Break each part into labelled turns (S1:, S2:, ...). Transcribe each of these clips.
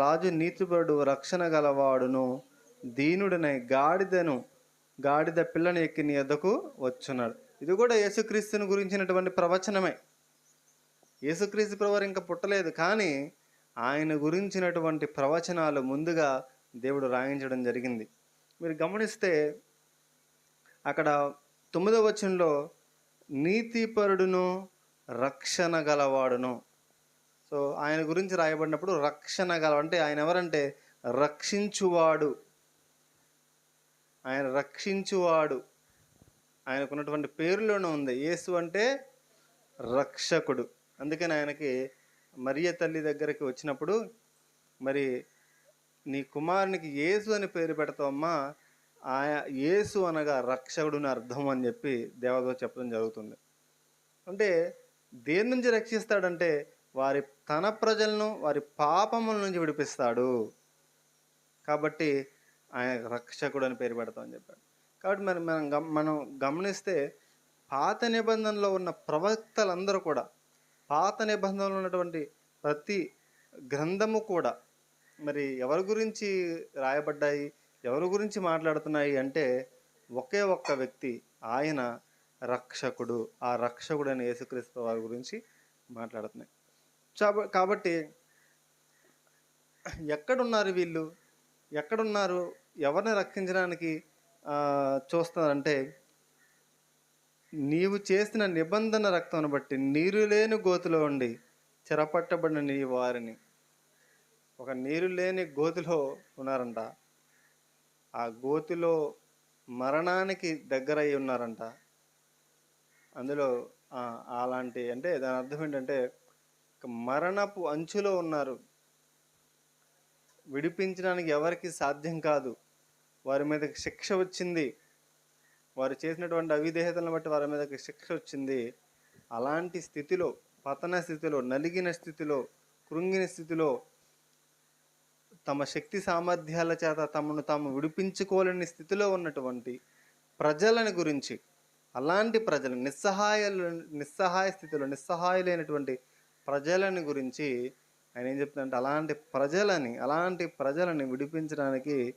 S1: రాజు నీతిపరుడు రక్షణ గలవాడును దీనుడనై గాడిదను గాడిద పిల్లని ఎక్కి నీ యొద్దకు వచ్చున్నాడు. ఇది కూడా యేసుక్రీస్తుని గురించినటువంటి ప్రవచనమే. యేసుక్రీస్తు ప్రవర్ ఇంకా పుట్టలేదు కానీ ఆయన గురించినటువంటి ప్రవచనాలు ముందుగా దేవుడు రాయించడం జరిగింది. మీరు గమనిస్తే అక్కడ తొమ్మిదవ వచనంలో నీతిపరుడును రక్షణ గలవాడును. సో ఆయన గురించి రాయబడినప్పుడు రక్షణ గల అంటే ఆయన ఎవరంటే రక్షించువాడు. ఆయన రక్షించువాడు. ఆయనకున్నటువంటి పేరులోనే ఉంది. యేసు అంటే రక్షకుడు. అందుకని ఆయనకి మరియ తల్లి దగ్గరికి వచ్చినప్పుడు మరి నీ కుమారునికి యేసు అని పేరు పెడతావమ్మా. ఆయా యేసు అనగా రక్షకుడుని అర్థం అని చెప్పి దేవదో చెప్పడం జరుగుతుంది. అంటే దేని నుంచి రక్షిస్తాడంటే వారి తన ప్రజలను వారి పాపముల నుంచి విడిపిస్తాడు. కాబట్టి ఆయన రక్షకుడు అని పేరు పెడతామని చెప్పాడు. కాబట్టి మరి మనం గమ మనం గమనిస్తే పాత నిబంధనలో ఉన్న ప్రవక్తలందరూ కూడా పాత నిబంధనలో ఉన్నటువంటి ప్రతి గ్రంథము కూడా మరి ఎవరి గురించి రాయబడ్డాయి ఎవరి గురించి మాట్లాడుతున్నాయి అంటే ఒకే ఒక్క వ్యక్తి ఆయన రక్షకుడు. ఆ రక్షకుడు అని యేసుక్రీస్తు వారి గురించి మాట్లాడుతున్నాయి. కాబట్టి ఎక్కడున్నారు వీళ్ళు? ఎక్కడున్నారు? ఎవరిని రక్షించడానికి చూస్తున్నారంటే నీవు చేసిన నిబంధన రక్తం బట్టి నీరు లేని గోతులో ఉండి చెరపట్టబడిన నీ వారిని. ఒక నీరు లేని గోతిలో ఉన్నారంట. ఆ గోతిలో మరణానికి దగ్గర అయి ఉన్నారంట. అందులో అలాంటి అంటే దాని అర్థం ఏంటంటే మరణపు అంచులో ఉన్నారు. విడిపించడానికి ఎవరికి సాధ్యం కాదు. వారి మీదకి శిక్ష వచ్చింది. వారు చేసినటువంటి అవిధేయతలను బట్టి వారి మీదకి శిక్ష వచ్చింది. అలాంటి స్థితిలో పతన స్థితిలో నలిగిన స్థితిలో కృంగిన స్థితిలో తమ శక్తి సామర్థ్యాల చేత తమను తాము విడిపించుకోలేని స్థితిలో ఉన్నటువంటి ప్రజలను గురించి అలాంటి ప్రజలు నిస్సహాయ నిస్సహాయ స్థితిలో నిస్సహాయులైనటువంటి ప్రజలని గురించి ఆయన ఏం చెప్తుందంటే అలాంటి ప్రజలని అలాంటి ప్రజలని విడిపించడానికి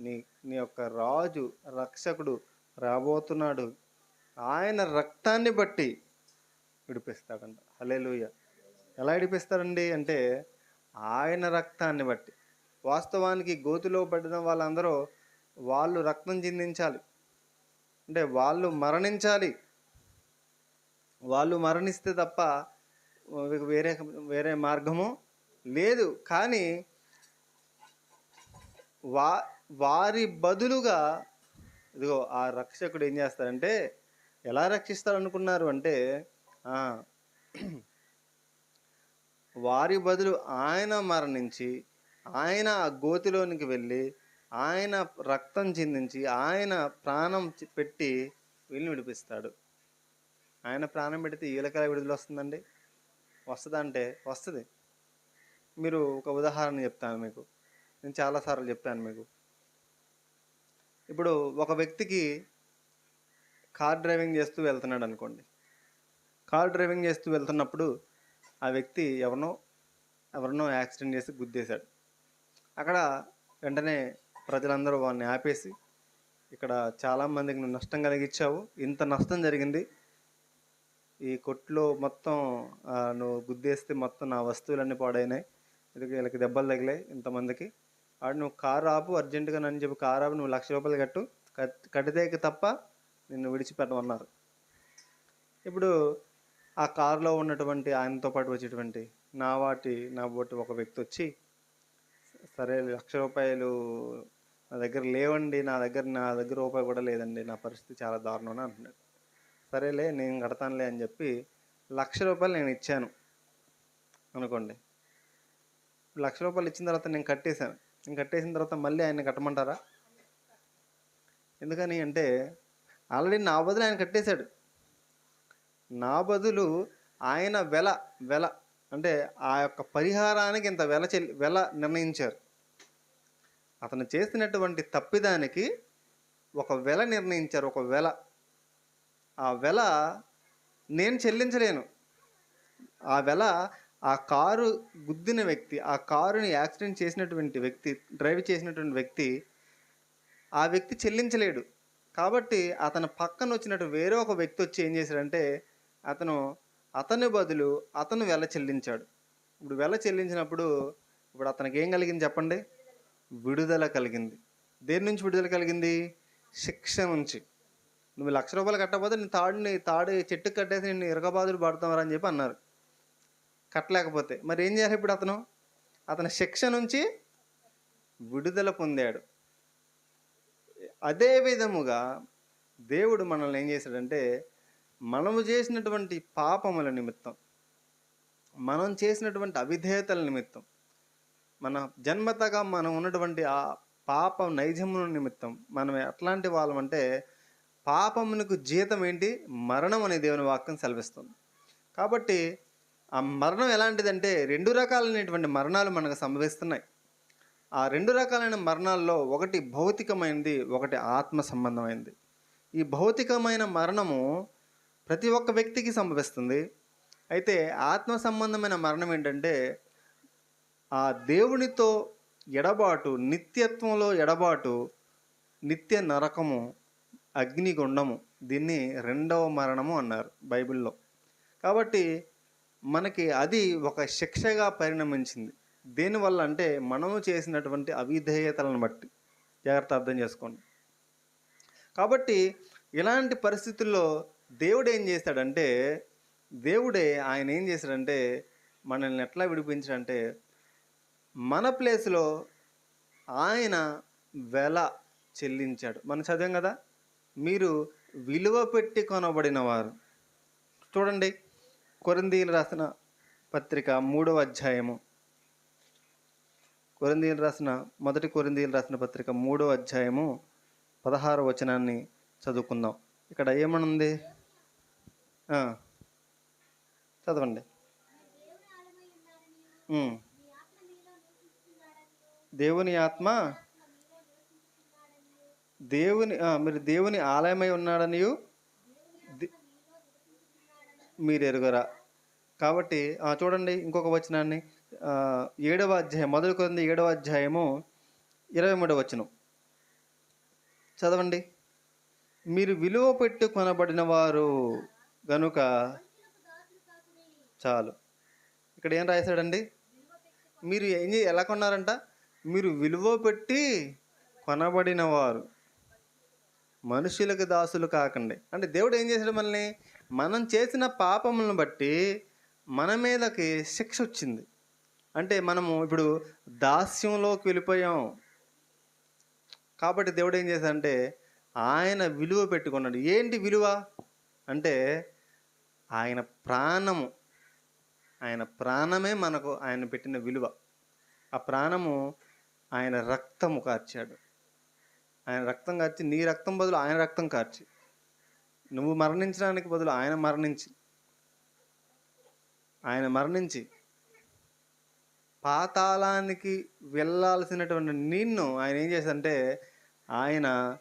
S1: నీ నీ యొక్క రాజు రక్షకుడు రాబోతున్నాడు. ఆయన రక్తాన్ని బట్టి విడిపిస్తాడంట. హలేలుయ ఎలా విడిపిస్తాడండి అంటే ఆయన రక్తాన్ని బట్టి. వాస్తవానికి గోతిలో పడిన వాళ్ళందరూ వాళ్ళు రక్తం చిందించాలి. అంటే వాళ్ళు మరణించాలి. వాళ్ళు మరణిస్తే తప్ప వేరే వేరే మార్గము లేదు. కానీ వా వారి బదులుగా ఇదిగో ఆ రక్షకుడు ఏం చేస్తారంటే ఎలా రక్షిస్తారు అనుకున్నారు అంటే వారి బదులు ఆయన మరణించి ఆయన ఆ గోతిలోనికి వెళ్ళి ఆయన రక్తం చిందించి ఆయన ప్రాణం పెట్టి వీళ్ళని విడిపిస్తాడు. ఆయన ప్రాణం పెడితే ఈలకల విడుదల వస్తుందండి. వస్తుందంటే వస్తుంది. మీరు ఒక ఉదాహరణ చెప్తాను మీకు. నేను చాలాసార్లు చెప్పాను మీకు. ఇప్పుడు ఒక వ్యక్తికి కార్ డ్రైవింగ్ చేస్తూ వెళ్తున్నాడు అనుకోండి. కార్ డ్రైవింగ్ చేస్తూ వెళ్తున్నప్పుడు ఆ వ్యక్తి ఎవరినో ఎవరినో యాక్సిడెంట్ చేసి గుద్దేశాడు. అక్కడ వెంటనే ప్రజలందరూ వాడిని ఆపేసి ఇక్కడ చాలామందికి నువ్వు నష్టం కలిగించావు. ఇంత నష్టం జరిగింది. ఈ కొట్లో మొత్తం నువ్వు గుద్దేస్తే మొత్తం నా వస్తువులన్నీ పాడైనాయి. ఇది వీళ్ళకి దెబ్బలు తగిలాయి ఇంతమందికి. ఆడు నువ్వు కారు ఆపు అర్జెంటుగా నన్ను చెప్పి కారు ఆపు నువ్వు లక్ష రూపాయలు కట్టు. కట్టితే కడితే తప్ప నిన్ను విడిచిపెట్టమన్నారు. ఇప్పుడు ఆ కారులో ఉన్నటువంటి ఆయనతో పాటు వచ్చేటువంటి నా వాటి నా బోటి ఒక వ్యక్తి వచ్చి సరే లక్ష రూపాయలు నా దగ్గర లేవండి నా దగ్గర నా దగ్గర రూపాయి కూడా లేదండి నా పరిస్థితి చాలా దారుణం అని అంటున్నాడు. సరేలే నేను కడతానులే అని చెప్పి లక్ష రూపాయలు నేను ఇచ్చాను. అనుకోండి. లక్ష రూపాయలు ఇచ్చిన తర్వాత నేను కట్టేశాను. నేను కట్టేసిన తర్వాత మళ్ళీ ఆయన కట్టమంటారా? ఎందుకని అంటే ఆల్రెడీ నా బదులు ఆయన కట్టేశాడు. నా బదులు ఆయన వెల వెల అంటే ఆ యొక్క పరిహారానికి ఇంత వెల చెల్లి వెల నిర్ణయించారు. అతను చేసినటువంటి తప్పిదానికి ఒక వెల నిర్ణయించారు ఒక వెల ఆ వెల నేను చెల్లించలేను. ఆ వెల ఆ కారు గుద్దిన వ్యక్తి ఆ కారుని యాక్సిడెంట్ చేసినటువంటి వ్యక్తి డ్రైవ్ చేసినటువంటి వ్యక్తి ఆ వ్యక్తి చెల్లించలేడు. కాబట్టి అతను పక్కన వచ్చినట్టు వేరే ఒక వ్యక్తి వచ్చి ఏం చేశాడంటే అతను అతని బదులు అతను వెల చెల్లించాడు. ఇప్పుడు వెల చెల్లించినప్పుడు ఇప్పుడు అతనికి ఏం కలిగింది చెప్పండి? విడుదల కలిగింది. దేని నుంచి విడుదల కలిగింది? శిక్ష నుంచి. నువ్వు లక్ష రూపాయలు కట్టకపోతే నేను తాడుని తాడు చెట్టుకు కట్టేసి నేను ఇరగబాదులు పడతామరా అని చెప్పి అన్నారు. కట్టలేకపోతే మరి ఏం చేయాలి ఇప్పుడు అతను? అతని శిక్ష నుంచి విడుదల పొందాడు. అదే విధముగా దేవుడు మనల్ని ఏం చేశాడంటే మనము చేసినటువంటి పాపముల నిమిత్తం మనం చేసినటువంటి అవిధేయతల నిమిత్తం మన జన్మతగా మనం ఉన్నటువంటి ఆ పాప నైజముల నిమిత్తం మనం ఎట్లాంటి వాళ్ళం అంటే పాపమునకు జీతం ఏంటి? మరణం అనే దేవుని వాక్యం సెలవిస్తుంది. కాబట్టి ఆ మరణం ఎలాంటిదంటే రెండు రకాలైనటువంటి మరణాలు మనకు సంభవిస్తున్నాయి. ఆ రెండు రకాలైన మరణాల్లో ఒకటి భౌతికమైనది ఒకటి ఆత్మ సంబంధమైనది ఈ భౌతికమైన మరణము ప్రతి ఒక్క వ్యక్తికి సంభవిస్తుంది. అయితే ఆత్మ సంబంధమైన మరణం ఏంటంటే ఆ దేవునితో ఎడబాటు నిత్యత్వంలో ఎడబాటు నిత్య నరకము అగ్నిగుండము. దీన్ని రెండవ మరణము అన్నారు బైబిల్లో. కాబట్టి మనకి అది ఒక శిక్షగా పరిణమించింది. దేనివల్ల అంటే మనము చేసినటువంటి అవిధేయతలను బట్టి. జాగ్రత్త అర్థం చేసుకోండి. కాబట్టి ఇలాంటి పరిస్థితుల్లో దేవుడు ఏం చేస్తాడంటే దేవుడే ఆయన ఏం చేశాడంటే మనల్ని ఎట్లా విడిపించాడంటే మన ప్లేస్లో ఆయన వెల చెల్లించాడు. మనం చదివాం కదా? మీరు విలువ పెట్టి కొనబడిన వారు చూడండి కొరిందీలు రాసిన పత్రిక మూడవ అధ్యాయము. కొరిందీలు రాసిన మొదటి కొరిందీలు రాసిన పత్రిక మూడవ అధ్యాయము పదహారు వచనాన్ని చదువుకుందాం. ఇక్కడ ఏమనుంది? చదవండి. దేవుని ఆత్మ దేవుని మీరు దేవుని ఆలయమై ఉన్నాడని మీరు ఎరుగరా కాబట్టి చూడండి ఇంకొక వచనాన్ని. ఏడవ అధ్యాయం మొదలు కొంది ఏడవ అధ్యాయము ఇరవై మూడవ వచనం. చదవండి. మీరు విలువ పెట్టి కొనబడిన వారు గనుక చాలు. ఇక్కడ ఏం రాశాడండి? మీరు ఏం ఎలా కొన్నారంట? మీరు విలువ పెట్టి కొనబడిన వారు. మనుషులకు దాసులు కాకండి. అంటే దేవుడు ఏం చేశాడు మనల్ని? మనం చేసిన పాపములను బట్టి మన మీదకి శిక్ష వచ్చింది. అంటే మనము ఇప్పుడు దాస్యంలోకి వెళ్ళిపోయాం. కాబట్టి దేవుడు ఏం చేశాడంటే ఆయన విలువ పెట్టుకున్నాడు. ఏంటి విలువ? అంటే ఆయన ప్రాణము. ఆయన ప్రాణమే మనకు ఆయన పెట్టిన విలువ. ఆ ప్రాణము ఆయన రక్తము కార్చాడు. ఆయన రక్తం కార్చి నీ రక్తం బదులు ఆయన రక్తం కార్చి. నువ్వు మరణించడానికి బదులు ఆయన మరణించి. ఆయన మరణించి. పాతాళానికి వెళ్ళాల్సినటువంటి నిన్ను ఆయన ఏం చేశారంటే ఆయన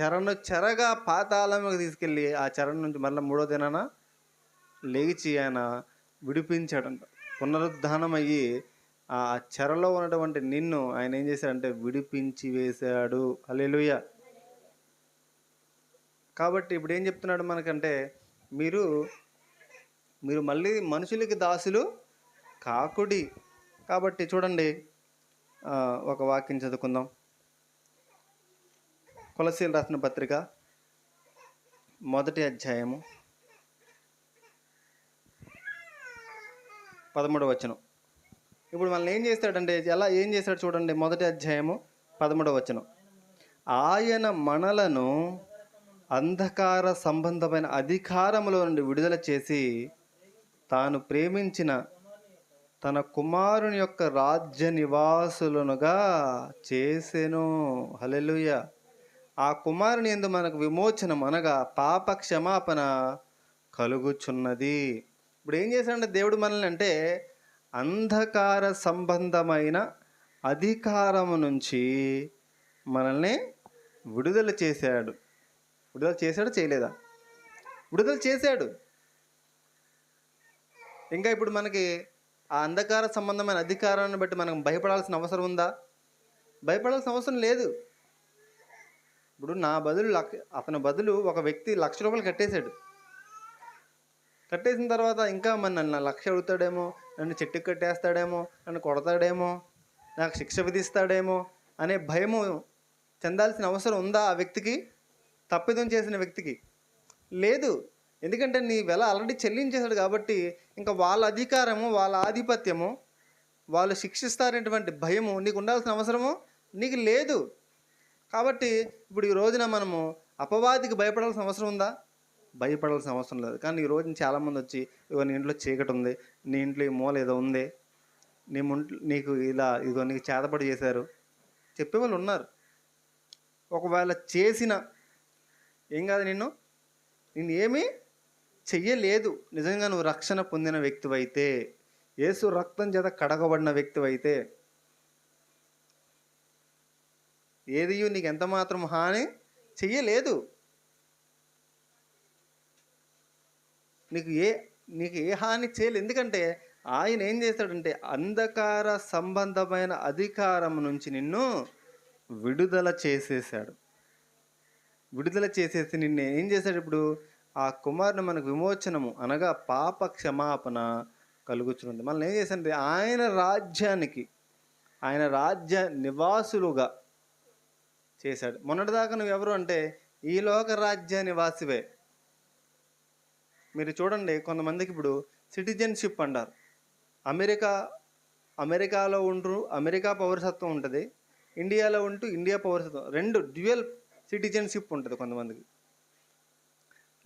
S1: చెరను చెరగా పాతాళంలోకి తీసుకెళ్ళి ఆ చెర నుంచి మళ్ళీ మూడో దినాన లేచి ఆయన విడిపించాడంట. పునరుద్ధానం అయ్యి ఆ చెరలో ఉన్నటువంటి నిన్ను ఆయన ఏం చేశాడంటే విడిపించి వేశాడు. హల్లెలూయా. కాబట్టి ఇప్పుడు ఏం చెప్తున్నాడు మనకంటే మీరు మీరు మళ్ళీ మనుషులకి దాసులు కాకుడి. కాబట్టి చూడండి ఒక వాక్యం చదువుకుందాం. కొలసీలు రాసిన పత్రిక మొదటి అధ్యాయము పదమూడవ వచనం. ఇప్పుడు మనల్ని ఏం చేస్తాడంటే ఎలా ఏం చేస్తాడు చూడండి మొదటి అధ్యాయము పదమూడవ వచనం. ఆయన మనలను అంధకార సంబంధమైన అధికారములో నుండి విడుదల చేసి తాను ప్రేమించిన తన కుమారుని యొక్క రాజ్య నివాసులనుగా చేసెను. హలెలుయ ఆ కుమారుని ఎందు మనకు విమోచనం అనగా పాప క్షమాపణ కలుగుచున్నది. ఇప్పుడు ఏం చేశాడంటే దేవుడు మనల్ని అంటే అంధకార సంబంధమైన అధికారము నుంచి మనల్ని విడుదల చేశాడు. విడుదల చేశాడు? చేయలేదా? విడుదల చేశాడు. ఇంకా ఇప్పుడు మనకి ఆ అంధకార సంబంధమైన అధికారాన్ని బట్టి మనం భయపడాల్సిన అవసరం ఉందా? భయపడాల్సిన అవసరం లేదు. ఇప్పుడు నా బదులు లక్ అతని బదులు ఒక వ్యక్తి లక్ష రూపాయలు కట్టేశాడు. కట్టేసిన తర్వాత ఇంకా మరి నన్ను లక్ష అడుగుతాడేమో నన్ను చెట్టుకు కట్టేస్తాడేమో నన్ను కొడతాడేమో నాకు శిక్ష విధిస్తాడేమో అనే భయము చెందాల్సిన అవసరం ఉందా ఆ వ్యక్తికి? తప్పిదం చేసిన వ్యక్తికి? లేదు. ఎందుకంటే నీ వెల ఆల్రెడీ చెల్లించేశాడు కాబట్టి ఇంకా వాళ్ళ అధికారము వాళ్ళ ఆధిపత్యము వాళ్ళు శిక్షిస్తారనేటువంటి భయము నీకు ఉండాల్సిన అవసరము నీకు లేదు. కాబట్టి ఇప్పుడు ఈ రోజున మనము అపవాదికి భయపడాల్సిన అవసరం ఉందా? భయపడాల్సిన అవసరం లేదు. కానీ ఈ రోజున చాలామంది వచ్చి ఇగో నీ ఇంట్లో చీకటి ఉంది నీ ఇంట్లో ఈ మూల ఏదో ఉంది నీ ముంట్లో నీకు ఇలా ఇదిగో నీకు చేతపడి చేశారు. చెప్పేవాళ్ళు ఉన్నారు. ఒకవేళ చేసిన ఏం కాదు నిన్ను? నిన్ను ఏమీ చెయ్యలేదు. నిజంగా నువ్వు రక్షణ పొందిన వ్యక్తివైతే యేసు రక్తం చేత కడగబడిన వ్యక్తివైతే ఏది నీకు ఎంత మాత్రం హాని చెయ్యలేదు. నీకు ఏ నీకు ఏ హాని చేయలేదు. ఎందుకంటే ఆయన ఏం చేస్తాడంటే అంధకార సంబంధమైన అధికారం నుంచి నిన్ను విడుదల చేసేసాడు విడుదల చేసేసి నిన్ను ఏం చేశాడు ఇప్పుడు? ఆ కుమారుని మనకు విమోచనము అనగా పాప క్షమాపణ కలుగుచున్నది. మనల్ని ఏం చేశాడంటే ఆయన రాజ్యానికి ఆయన రాజ్య నివాసులుగా చేశాడు. మొన్నటిదాకా నువ్వు ఎవరు అంటే ఈ లోక రాజ్య నివాసివే. మీరు చూడండి కొంతమందికి ఇప్పుడు సిటిజన్షిప్ అంటారు. అమెరికా అమెరికాలో ఉంటూ అమెరికా పౌరసత్వం ఉంటుంది ఇండియాలో ఉంటూ ఇండియా పౌరసత్వం రెండు డ్యూయల్ సిటిజన్షిప్ ఉంటుంది కొంతమందికి.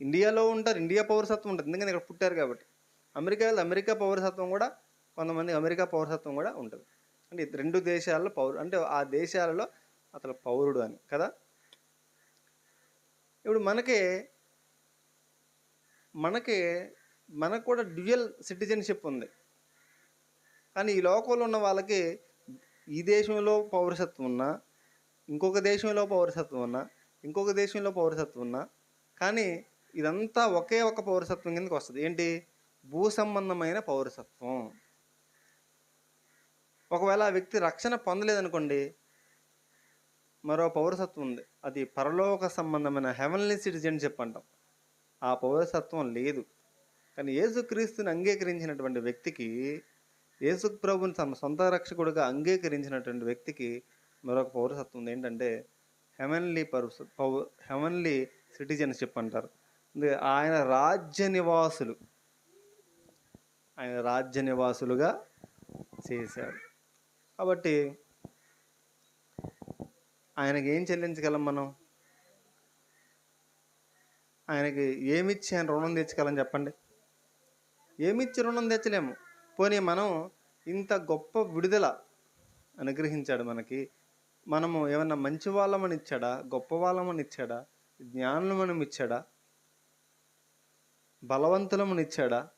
S1: ఇండియాలో ఉంటారు ఇండియా పౌరసత్వం ఉంటుంది ఎందుకంటే ఇక్కడ పుట్టారు కాబట్టి. అమెరికాలో అమెరికా పౌరసత్వం కూడా కొంతమంది అమెరికా పౌరసత్వం కూడా ఉంటుంది. అంటే రెండు దేశాల్లో పౌరు అంటే ఆ దేశాలలో అతను పౌరుడు అని కదా? ఇప్పుడు మనకే మనకి మనకు కూడా డ్యూయల్ సిటిజన్షిప్ ఉంది. కానీ ఈ లోకంలో ఉన్న వాళ్ళకి ఈ దేశంలో పౌరసత్వం ఉన్నా ఇంకొక దేశంలో పౌరసత్వం ఉన్నా ఇంకొక దేశంలో పౌరసత్వం ఉన్నా కానీ ఇదంతా ఒకే ఒక పౌరసత్వం కిందకి వస్తుంది. ఏంటి? భూ సంబంధమైన పౌరసత్వం. ఒకవేళ ఆ వ్యక్తి రక్షణ పొందలేదనుకోండి మరో పౌరసత్వం ఉంది. అది పరలోక సంబంధమైన హెవెన్లీ సిటిజన్షిప్ అంటాం. ఆ పౌరసత్వం లేదు. కానీ యేసుక్రీస్తుని అంగీకరించినటువంటి వ్యక్తికి యేసు ప్రభుని తమ సొంత రక్షకుడిగా అంగీకరించినటువంటి వ్యక్తికి మరొక పౌరసత్వం ఉంది. ఏంటంటే హెవెన్లీ పౌరస పౌ హెవెన్లీ సిటిజన్షిప్ అంటారు. ఆయన రాజ్య నివాసులు. ఆయన రాజ్య నివాసులుగా చేశాడు. కాబట్టి ఆయనకి ఏం చెల్లించగలం మనం? ఆయనకి ఏమిచ్చి ఆయన రుణం తెచ్చుకోవాలని చెప్పండి? ఏమిచ్చి రుణం తెచ్చలేము పోనీ మనం ఇంత గొప్ప విడుదల అనుగ్రహించాడు మనకి. మనము ఏమన్నా మంచి వాళ్ళమని ఇచ్చాడా? గొప్ప వాళ్ళమని ఇచ్చాడా? జ్ఞానులమని ఇచ్చాడా? బలవంతులమని ఇచ్చాడా?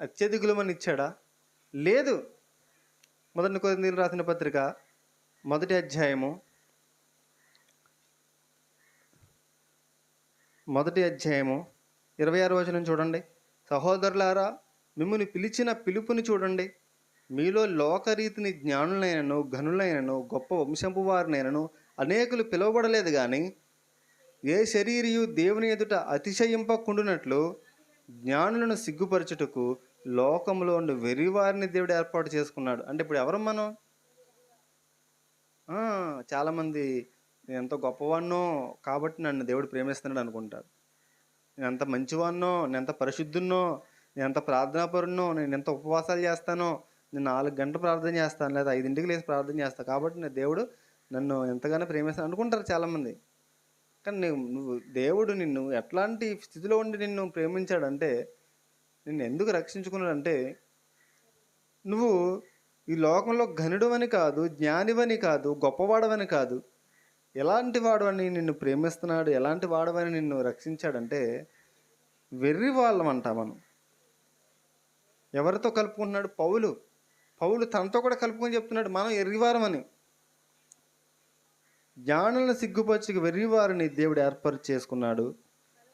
S1: అత్యధికులమని ఇచ్చాడా? లేదు. మొదటి కొద్ది రాసిన పత్రిక మొదటి అధ్యాయము మొదటి అధ్యాయము ఇరవై ఆరు వచనం చూడండి. సహోదరులారా మిమ్మల్ని పిలిచిన పిలుపుని చూడండి. మీలో లోకరీతిని జ్ఞానులైనను ఘనులైనను గొప్ప వంశంపు వారినైనను అనేకులు పిలువబడలేదు కానీ ఏ శరీరియు దేవుని ఎదుట అతిశయింపకుండునట్లు జ్ఞానులను సిగ్గుపరచుటకు లోకంలో ఉండి వెర్రివారిని దేవుడు ఏర్పాటు చేసుకున్నాడు. అంటే ఇప్పుడు ఎవరు మనం? చాలామంది నేను ఎంత గొప్పవాడినో కాబట్టి నన్ను దేవుడు ప్రేమిస్తున్నాడు అనుకుంటారు. నేను ఎంత మంచివాడినో నేను ఎంత పరిశుద్ధున్నో నేను ఎంత ప్రార్థనాపరున్నో నేను ఎంత ఉపవాసాలు చేస్తానో నేను నాలుగు గంటలు ప్రార్థన చేస్తాను లేదా ఐదింటికి లేచి ప్రార్థన చేస్తాను కాబట్టి నా దేవుడు నన్ను ఎంతగానో ప్రేమిస్తాను అనుకుంటారు చాలామంది. కానీ నువ్వు నువ్వు దేవుడు నిన్ను ఎట్లాంటి స్థితిలో ఉండి నిన్ను ప్రేమించాడంటే నిన్ను ఎందుకు రక్షించుకున్నాడంటే నువ్వు ఈ లోకంలో ఘనుడవని కాదు జ్ఞానివని కాదు గొప్పవాడవని కాదు. ఎలాంటి వాడవని నిన్ను ప్రేమిస్తున్నాడు ఎలాంటి వాడవని నిన్ను రక్షించాడంటే వెర్రి వాళ్ళం అంట మనం. ఎవరితో కలుపుకుంటున్నాడు? పౌలు. పౌలు తనతో కూడా కలుపుకొని చెప్తున్నాడు మనం ఎర్రివారమని జ్ఞానులను సిగ్గుపరచుకు వెర్రివారిని దేవుడు ఏర్పాటు చేసుకున్నాడు.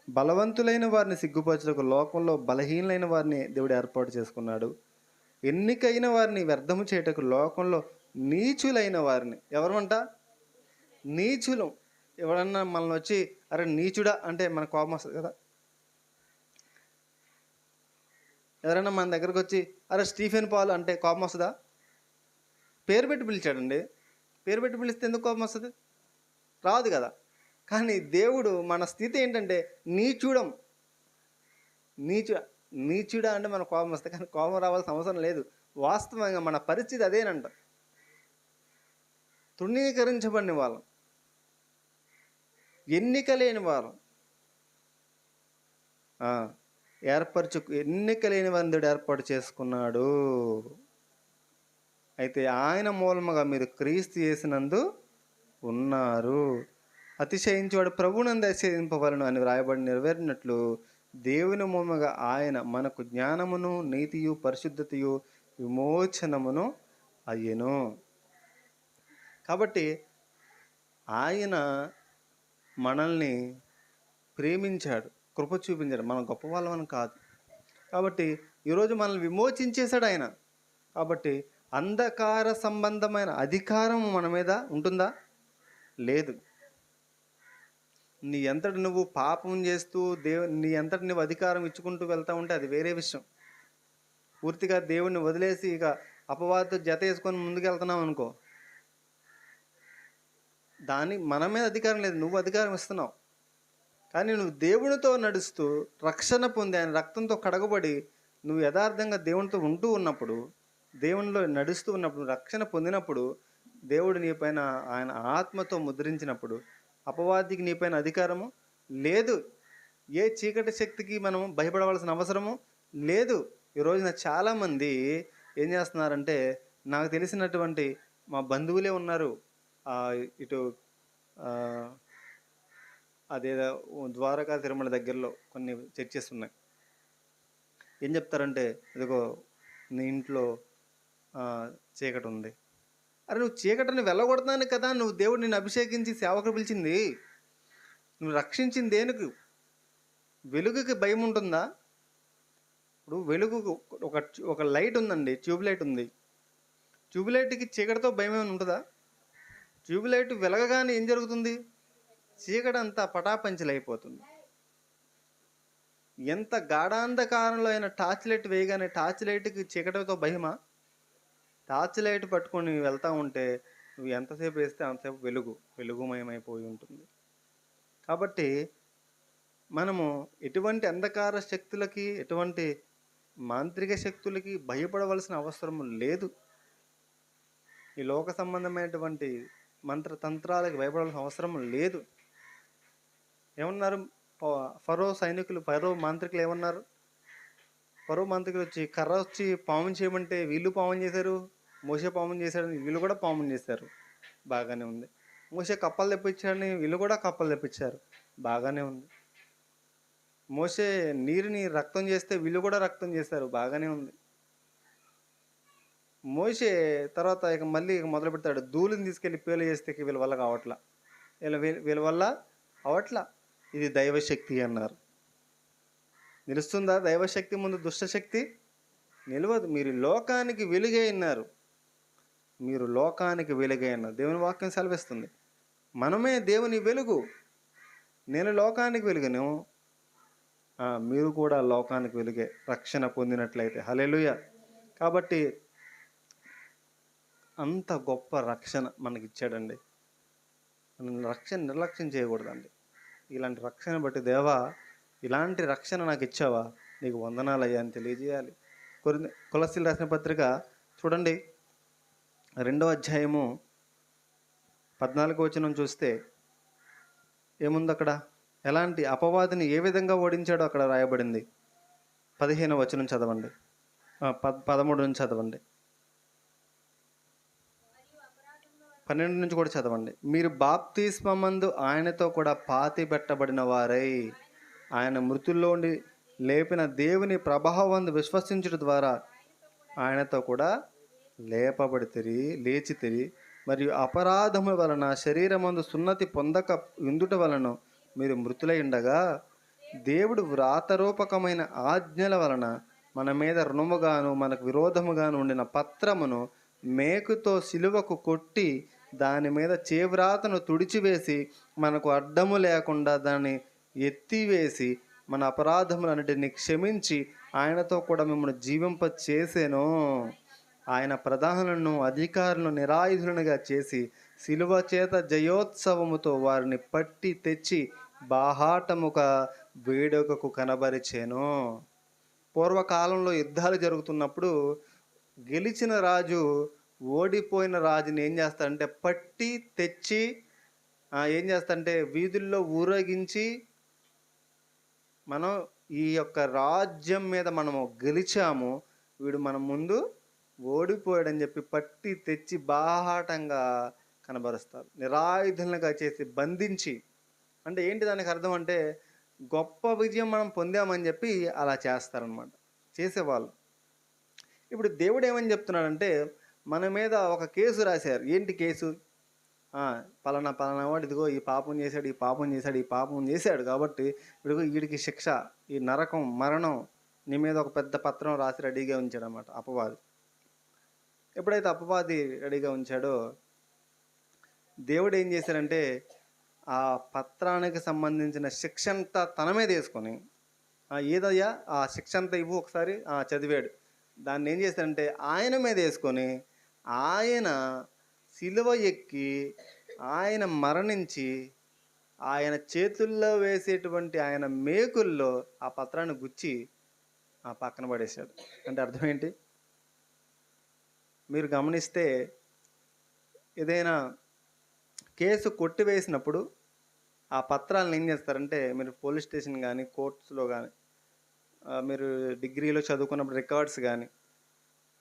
S1: బలవంతులైన వారిని సిగ్గుపరచుకు లోకంలో బలహీనలైన వారిని దేవుడు ఏర్పాటు చేసుకున్నాడు. ఎన్నికైన వారిని వ్యర్థము చేయటకు లోకంలో నీచులైన వారిని. ఎవరమంట? నీచులం. ఎవరన్నా మనల్ని వచ్చి అరే నీచుడా అంటే మన కోపం వస్తుంది కదా. ఎవరైనా మన దగ్గరకు వచ్చి అరే స్టీఫెన్ పాల్ అంటే కోపం వస్తుందా? పేరు పెట్టి పిలిచాడండి. పేరు పెట్టి పిలిస్తే ఎందుకు కోపం వస్తుంది? రాదు కదా. కానీ దేవుడు మన స్థితి ఏంటంటే నీచుడం. నీచు నీచుడా అంటే మన కోపం వస్తుంది. కానీ కోపం రావాల్సిన అవసరం లేదు. వాస్తవంగా మన పరిస్థితి అదేనంట. తృణీకరించబడిన వాళ్ళం. ఎన్నిక లేని వారం. ఏర్పరచు ఎన్నిక లేని వందుడు ఏర్పాటు చేసుకున్నాడు. అయితే ఆయన మూలముగా మీరు క్రీస్తు చేసినందు ఉన్నారు. అతిశయించేవాడు ప్రభునందు అతిశయింపవలను అని వ్రాయబడి నెరవేరినట్లు దేవుని మూలముగా ఆయన మనకు జ్ఞానమును నీతియు పరిశుద్ధతయు విమోచనమును అయ్యను. కాబట్టి ఆయన మనల్ని ప్రేమించాడు కృప చూపించాడు. మనం గొప్పవాళ్ళమని కాదు. కాబట్టి ఈరోజు మనల్ని విమోచించేశాడు ఆయన. కాబట్టి అంధకార సంబంధమైన అధికారం మన మీద ఉంటుందా? లేదు. నీ ఎంతటి నువ్వు పాపం చేస్తూ దేవు నీ ఎంతటి నువ్వు అధికారం ఇచ్చుకుంటూ వెళ్తా ఉంటే అది వేరే విషయం. పూర్తిగా దేవుడిని వదిలేసి ఇక అపవాదతో జత వేసుకొని ముందుకు వెళ్తున్నాం అనుకో. దాని మన మీద అధికారం లేదు నువ్వు అధికారం ఇస్తున్నావు. కానీ నువ్వు దేవునితో నడుస్తూ రక్షణ పొంది ఆయన రక్తంతో కడగబడి నువ్వు యథార్థంగా దేవునితో ఉంటూ ఉన్నప్పుడు దేవునిలో నడుస్తూ ఉన్నప్పుడు రక్షణ పొందినప్పుడు దేవుడు నీపైన ఆయన ఆత్మతో ముద్రించినప్పుడు అపవాదికి నీపైన అధికారము లేదు. ఏ చీకటి శక్తికి మనం భయపడవలసిన అవసరము లేదు. ఈ రోజున చాలామంది ఏం చేస్తున్నారంటే నాకు తెలిసినటువంటి మా బంధువులే ఉన్నారు. ఇటు అదేదో ద్వారకా తిరుమల దగ్గరలో కొన్ని చర్చెస్ ఉన్నాయి. ఏం చెప్తారంటే ఇదిగో నీ ఇంట్లో చీకటి ఉంది. అరే నువ్వు చీకటిని వెళ్ళగొడతాను కదా నువ్వు దేవుడు నిన్ను అభిషేకించి సేవకు పిలిచింది. నువ్వు రక్షించింది దేనికి? వెలుగుకి భయం ఉంటుందా? ఇప్పుడు వెలుగు ఒక ఒక లైట్ ఉందండి ట్యూబ్ లైట్ ఉంది. ట్యూబ్ లైట్కి చీకటితో భయం ఏమైనా ఉంటుందా? ట్యూబ్ లైట్ వెలగగానే ఏం జరుగుతుంది? చీకటి అంతా పటాపంచలైపోతుంది. ఎంత గాఢాంధకారంలో అయిన టార్చ్ లైట్ వేయగానే టార్చ్ లైట్కి చీకటితో భయమా టార్చ్ లైట్ పట్టుకొని వెళ్తా ఉంటే నువ్వు ఎంతసేపు వేస్తే అంతసేపు వెలుగు వెలుగుమయమైపోయి ఉంటుంది. కాబట్టి మనము ఎటువంటి అంధకార శక్తులకి ఎటువంటి మాంత్రిక శక్తులకి భయపడవలసిన అవసరం లేదు. ఈ లోక సంబంధమైనటువంటి మంత్ర తంత్రాలకు భయపడాల్సిన అవసరం లేదు. ఏమన్నారు? ఫరో సైనికులు ఫరో మాంత్రికులు ఏమన్నారు? ఫరో మాంత్రికులు వచ్చి కర్ర వచ్చి పాము చేయమంటే వీళ్ళు పాము చేశారు మోసే పాము చేశాడని వీళ్ళు కూడా పాము చేశారు. బాగానే ఉంది. మోసే కప్పలు తెప్పించాడని వీళ్ళు కూడా కప్పలు తెప్పించారు. బాగానే ఉంది. మోసే నీరుని రక్తం చేస్తే వీళ్ళు కూడా రక్తం చేశారు. బాగానే ఉంది. మోసే తర్వాత ఇక మళ్ళీ ఇక మొదలు పెడతాడు ధూళిని తీసుకెళ్ళి పేలు చేస్తే వీళ్ళ వల్ల కావట్లా. వీళ్ళ వీళ్ళ- వీళ్ళ వల్ల అవట్లా ఇది దైవశక్తి అన్నారు. నిలుస్తుందా దైవశక్తి ముందు దుష్టశక్తి? నిలవదు. మీరు లోకానికి వెలుగై ఉన్నారు మీరు లోకానికి వెలుగై ఉన్నారు దేవుని వాక్యం సెలవిస్తుంది. మనమే దేవుని వెలుగు. నేను లోకానికి వెలుగును. మీరు కూడా లోకానికి వెలుగే రక్షణ పొందినట్లయితే. హలెలుయ కాబట్టి అంత గొప్ప రక్షణ మనకి ఇచ్చాడండి మనం రక్షణ నిర్లక్ష్యం చేయకూడదండి. ఇలాంటి రక్షణ బట్టి దేవా ఇలాంటి రక్షణ నాకు ఇచ్చావా నీకు వందనాలు అయ్యా అని తెలియజేయాలి. కొన్ని కులశీలు రాసిన పత్రిక చూడండి. రెండో అధ్యాయము పద్నాలుగో వచనం చూస్తే ఏముంది అక్కడ ఎలాంటి అపవాదిని ఏ విధంగా ఓడించాడో అక్కడ రాయబడింది. పదిహేను వచనం చదవండి. పద్ పదమూడు నుంచి చదవండి. పన్నెండు నుంచి కూడా చదవండి. మీరు బాప్తిస్మందు ఆయనతో కూడా పాతి పెట్టబడిన వారై ఆయన మృతుల్లో ఉండి లేపిన దేవుని ప్రభావందు విశ్వసించడం ద్వారా ఆయనతో కూడా లేపబడి తెరి లేచితిరి మరియు అపరాధముల వలన శరీరమందు సున్నతి పొందక విందుట వలన మీరు మృతులై ఉండగా దేవుడు వ్రాతరూపకమైన ఆజ్ఞల వలన మన మీద రుణముగాను మనకు విరోధముగాను ఉండిన పత్రమును మేకుతో సిలువకు కొట్టి దాని మీద చేవ్రాతను తుడిచివేసి మనకు అడ్డము లేకుండా దాన్ని ఎత్తివేసి మన అపరాధములన్నిటిని క్షమించి ఆయనతో కూడా మిమ్మల్ని జీవింప చేసేను ఆయన ప్రధానులను అధికారులను నిరాయుధులనుగా చేసి శిలువ చేత జయోత్సవముతో వారిని పట్టి తెచ్చి బాహాటముక వేడుకకు కనబరిచేను. పూర్వకాలంలో యుద్ధాలు జరుగుతున్నప్పుడు గెలిచిన రాజు ఓడిపోయిన రాజుని ఏం చేస్తాడంటే పట్టి తెచ్చి ఏం చేస్తాడంటే వీధుల్లో ఊరేగించి మనం ఈ యొక్క రాజ్యం మీద మనము గెలిచాము వీడు మన ముందు ఓడిపోయాడని చెప్పి పట్టి తెచ్చి బాహాటంగా కనబరుస్తారు నిరాయుధులుగా చేసి బంధించి. అంటే ఏంటి దానికి అర్థం అంటే గొప్ప విజయం మనం పొందామని చెప్పి అలా చేస్తారనమాట చేసేవాళ్ళు. ఇప్పుడు దేవుడు ఏమని చెప్తున్నాడంటే మన మీద ఒక కేసు రాశారు. ఏంటి కేసు? పలానా పలానా వాడు ఇదిగో ఈ పాపం చేశాడు ఈ పాపం చేశాడు ఈ పాపం చేశాడు కాబట్టి ఇదిగో వీడికి శిక్ష ఈ నరకం మరణం నీ మీద ఒక పెద్ద పత్రం రాసి రెడీగా ఉంచాడు అనమాట అపవాది. ఎప్పుడైతే అపవాది రెడీగా ఉంచాడో దేవుడు ఏం చేశాడంటే ఆ పత్రానికి సంబంధించిన శిక్ష అంతా తన మీద వేసుకొని ఏదయ్యా? ఆ శిక్ష అంతా ఇవ్వు ఒకసారి చదివాడు. దాన్ని ఏం చేశాడంటే ఆయన మీద వేసుకొని ఆయన సిలువ ఎక్కి ఆయన మరణించి ఆయన చేతుల్లో వేసేటువంటి ఆయన మేకుల్లో ఆ పత్రాన్ని గుచ్చి ఆ పక్కన పడేశాడు. అంటే అర్థం ఏంటి? మీరు గమనిస్తే ఏదైనా కేసు కొట్టివేసినప్పుడు ఆ పత్రాలను ఏం చేస్తారంటే మీరు పోలీస్ స్టేషన్ కానీ కోర్ట్స్లో కానీ మీరు డిగ్రీలో చదువుకున్నప్పుడు రికార్డ్స్ కానీ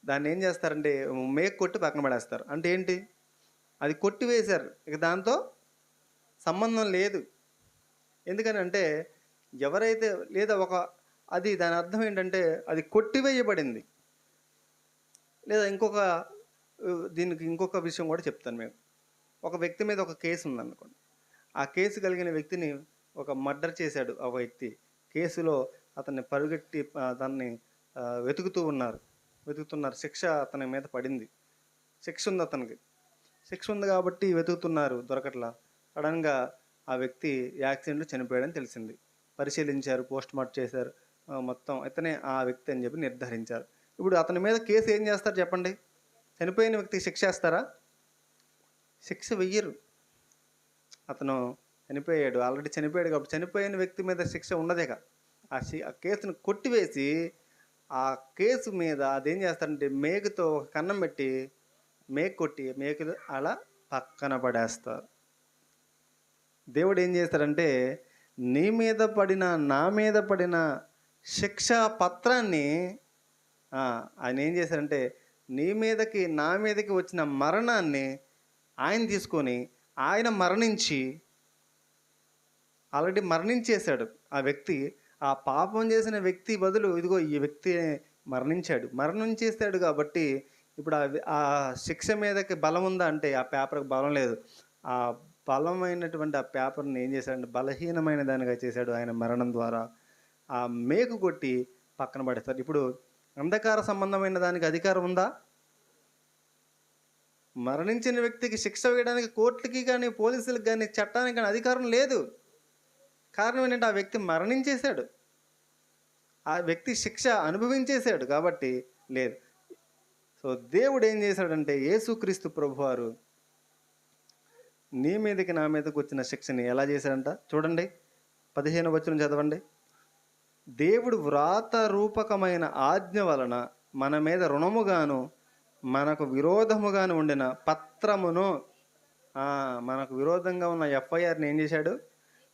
S1: దాన్ని ఏం చేస్తారంటే మేక కొట్టి పక్కన పడేస్తారు. అంటే ఏంటి? అది కొట్టివేశారు ఇక దాంతో సంబంధం లేదు. ఎందుకని అంటే ఎవరైతే లేదా ఒక అది దాని అర్థం ఏంటంటే అది కొట్టివేయబడింది లేదా ఇంకొక దీనికి ఇంకొక విషయం కూడా చెప్తాను మేము ఒక వ్యక్తి మీద ఒక కేసు ఉందనుకోండి. ఆ కేసు కలిగిన వ్యక్తిని ఒక మర్డర్ చేశాడు ఒక వ్యక్తి. కేసులో అతన్ని పరుగెట్టి ఆ, దాన్ని వెతుకుతూ ఉన్నారు. వెతుకుతున్నారు. శిక్ష అతని మీద పడింది. శిక్ష ఉంది అతనికి. శిక్ష ఉంది కాబట్టి వెతుకుతున్నారు దొరకట్లా. సడన్గా ఆ వ్యక్తి యాక్సిడెంట్లో చనిపోయాడని తెలిసింది. పరిశీలించారు పోస్ట్ మార్టం చేశారు. మొత్తం ఇతనే ఆ వ్యక్తి అని చెప్పి నిర్ధారించారు. ఇప్పుడు అతని మీద కేసు ఏం చేస్తారు చెప్పండి? చనిపోయిన వ్యక్తికి శిక్ష వేస్తారా? శిక్ష వెయ్యరు. అతను చనిపోయాడు. ఆల్రెడీ చనిపోయాడు కాబట్టి చనిపోయిన వ్యక్తి మీద శిక్ష ఉన్నదేగా. ఆ ఆ కేసును కొట్టివేసి ఆ కేసు మీద అదేం చేస్తారంటే మేకతో ఒక కన్నం పెట్టి మేక కొట్టి మేకలు అలా పక్కన పడేస్తారు. దేవుడు ఏం చేస్తాడంటే నీ మీద పడిన నా మీద పడిన శిక్షా పత్రాన్ని ఆయన ఏం చేశారంటే నీ మీదకి నా మీదకి వచ్చిన మరణాన్ని ఆయన తీసుకొని ఆయన మరణించి ఆల్రెడీ మరణించేశాడు ఆ వ్యక్తి. ఆ పాపం చేసిన వ్యక్తి బదులు ఇదిగో ఈ వ్యక్తి మరణించాడు. మరణించేస్తాడు కాబట్టి ఇప్పుడు ఆ శిక్ష మీదకి బలం ఉందా అంటే ఆ పేపర్కి బలం లేదు. ఆ బలమైనటువంటి ఆ పేపర్ని ఏం చేశాడంటే బలహీనమైన దానిగా చేశాడు ఆయన మరణం ద్వారా. ఆ మేకు కొట్టి పక్కన పడేస్తారు ఇప్పుడు అంధకార సంబంధమైన దానికి అధికారం ఉందా? మరణించిన వ్యక్తికి శిక్ష వేయడానికి కోర్టుకి కానీ పోలీసులకు కానీ చట్టానికి కానీ అధికారం లేదు. కారణం ఏంటంటే ఆ వ్యక్తి మరణించేశాడు. ఆ వ్యక్తి శిక్ష అనుభవించేశాడు కాబట్టి లేదు. సో దేవుడు ఏం చేశాడంటే యేసుక్రీస్తు ప్రభువారు నీ మీదకి నా మీదకి వచ్చిన శిక్షని ఎలా చేశాడంట? చూడండి. పదిహేను వచ్చిన చదవండి. దేవుడు వ్రాత రూపకమైన ఆజ్ఞ వలన మన మీద రుణముగాను మనకు విరోధముగాను ఉండిన పత్రమును మనకు విరోధంగా ఉన్న ఎఫ్ఐఆర్ని ఏం చేశాడు?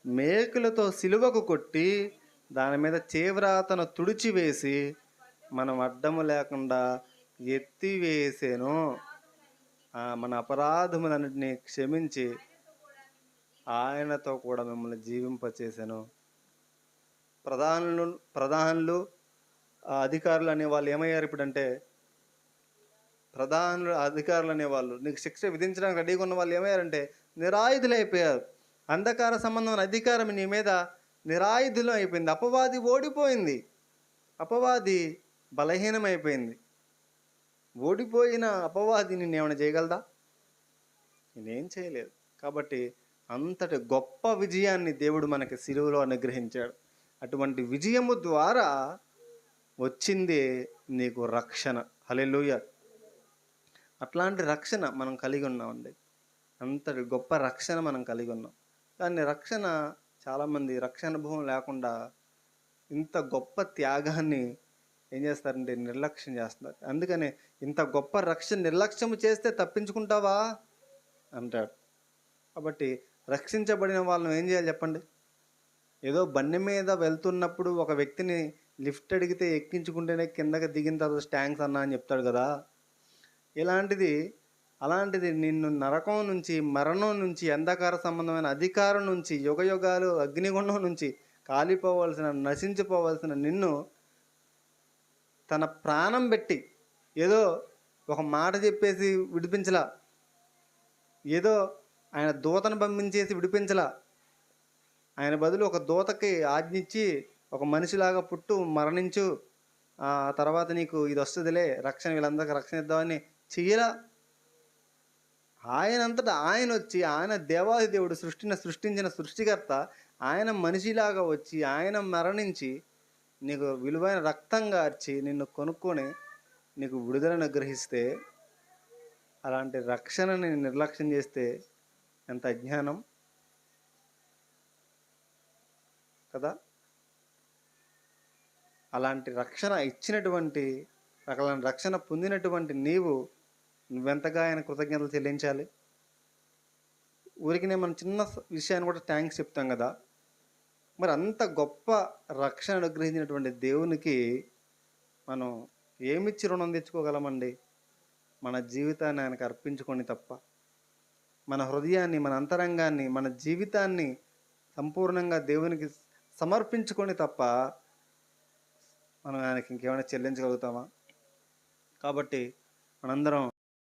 S1: మేకులతో సిలువకు కొట్టి దాని మీద చేవ్రాతను తుడిచివేసి మనం అడ్డము లేకుండా ఎత్తివేసేను మన అపరాధములన్నింటినీ క్షమించి ఆయనతో కూడా మిమ్మల్ని జీవింపచేసాను. ప్రధానులు ప్రధానులు అధికారులు అనే వాళ్ళు ఏమయ్యారు ఇప్పుడంటే ప్రధానులు అధికారులు అనేవాళ్ళు నీకు శిక్ష విధించడానికి రెడీగా ఉన్న వాళ్ళు ఏమయ్యారంటే నిరాయుధులు అయిపోయారు అంధకార సంబంధమైన అధికారం నీ మీద నిరాయుధులం అయిపోయింది. అపవాది ఓడిపోయింది. అపవాది బలహీనమైపోయింది. ఓడిపోయిన అపవాది నేను ఏమైనా చేయగలదా? నేనేం చేయలేదు. కాబట్టి అంతటి గొప్ప విజయాన్ని దేవుడు మనకి సిలువలో అనుగ్రహించాడు. అటువంటి విజయము ద్వారా వచ్చిందే నీకు రక్షణ. హలెలుయ అట్లాంటి రక్షణ మనం కలిగి ఉన్నామండి. అంతటి గొప్ప రక్షణ మనం కలిగి ఉన్నాం. కానీ రక్షణ చాలామంది రక్షణ అనుభవం లేకుండా ఇంత గొప్ప త్యాగాన్ని ఏం చేస్తారంటే నిర్లక్ష్యం చేస్తున్నారు. అందుకనే ఇంత గొప్ప రక్షణ నిర్లక్ష్యం చేస్తే తప్పించుకుంటావా? అంటాడు. కాబట్టి రక్షించబడిన వాళ్ళని ఏం చేయాలి చెప్పండి? ఏదో బండి మీద వెళ్తున్నప్పుడు ఒక వ్యక్తిని లిఫ్ట్ అడిగితే ఎక్కించుకుంటేనే కిందకి దిగిన తర్వాత స్టాంక్స్ అన్నా అని చెప్తాడు కదా. ఇలాంటిది అలాంటిది నిన్ను నరకం నుంచి మరణం నుంచి అంధకార సంబంధమైన అధికారం నుంచి యుగ యుగాలు అగ్నిగుండం నుంచి కాలిపోవలసిన నశించిపోవలసిన నిన్ను తన ప్రాణం పెట్టి ఏదో ఒక మాట చెప్పేసి విడిపించలా. ఏదో ఆయన దూతను పంపించేసి విడిపించలా. ఆయన బదులు ఒక దూతకి ఆజ్ఞించి ఒక మనిషిలాగా పుట్టు మరణించు. ఆ తర్వాత నీకు ఇది వస్తుందిలే రక్షణ వీళ్ళందరికీ రక్షణ ఇద్దామని చెయ్యలా. ఆయన అంతటా ఆయన వచ్చి ఆయన దేవాది దేవుడు సృష్టిని సృష్టించిన సృష్టికర్త ఆయన మనిషిలాగా వచ్చి ఆయన మరణించి నీకు విలువైన రక్తంగా అర్చి నిన్ను కొనుక్కొని నీకు విడుదలను గ్రహిస్తే అలాంటి రక్షణని నిర్లక్ష్యం చేస్తే ఎంత అజ్ఞానం. కదా? అలాంటి రక్షణ ఇచ్చినటువంటి అలాంటి రక్షణ పొందినటువంటి నీవు నువ్వెంతగా ఆయన కృతజ్ఞతలు చెల్లించాలి? ఊరికినే మనం చిన్న విషయాన్ని కూడా థ్యాంక్స్ చెప్తాం కదా. మరి అంత గొప్ప రక్షణ అనుగ్రహించినటువంటి దేవునికి మనం ఏమిచ్చి రుణం తెచ్చుకోగలమండి? మన జీవితాన్ని ఆయనకు అర్పించుకొని తప్ప. మన హృదయాన్ని మన అంతరంగాన్ని మన జీవితాన్ని సంపూర్ణంగా దేవునికి సమర్పించుకొని తప్ప మనం ఆయనకి ఇంకేమైనా చెల్లించగలుగుతామా? కాబట్టి మనందరం